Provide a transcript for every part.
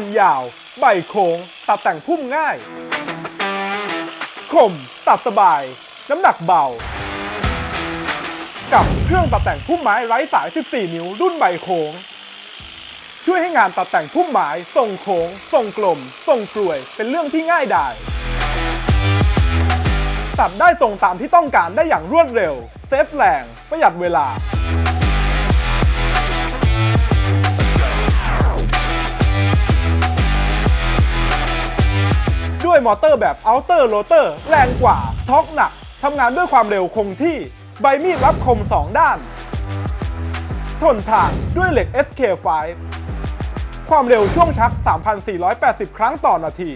นยาว ใบโค้ง ตัดแต่งพุ่มง่าย คม ตัดสบาย น้ำหนักเบา กับเครื่องตัดแต่งพุ่มไม้ไร้สาย 14 นิ้ว รุ่นใบโค้ง ช่วยให้งานตัดแต่งพุ่มไม้ทรงโค้ง ทรงกลม ทรงกลวย เป็นเรื่องที่ง่ายดายตัดได้ทรงตามที่ต้องการได้อย่างรวดเร็ว เซฟแรง ประหยัดเวลา ด้วยมอเตอร์แบบ Outer Rotor แรงกว่าท็อกหนักทำงานด้วยความเร็วคงที่ ใบมีดรับคม 2 ด้าน ทนทานด้วยเหล็ก SK5 ความเร็วช่วงชัก 3,480 ครั้งต่อนาที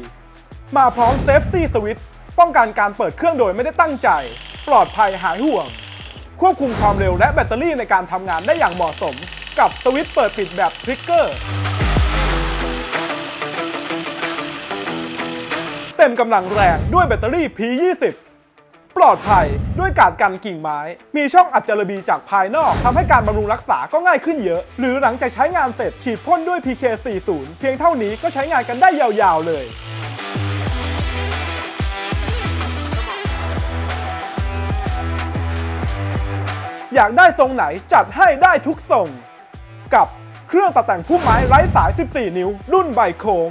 มาพร้อม Safety Switch ป้องกันการเปิดเครื่องโดยไม่ได้ตั้งใจ ปลอดภัยหายห่วง ควบคุมความเร็วและแบตเตอรี่ในการทำงานได้อย่างเหมาะสม กับสวิตช์เปิดปิดแบบทริกเกอร์ เต็มกำลังแรงด้วยแบตเตอรี่ P20 ปลอดภัยด้วยการกันกิ่งไม้ มีช่องอัดจารบีจากภายนอกทำให้การบำรุงรักษาก็ง่ายขึ้นเยอะ หรือหลังจากใช้งานเสร็จฉีดพ่นด้วย PK40 เพียงเท่านี้ก็ใช้งานกันได้ยาวๆเลยอยากได้ทรงไหนจัดให้ได้ทุกทรง กับเครื่องตัดแต่งพุ่มไม้ไร้สาย 14 นิ้ว รุ่นใบโค้ง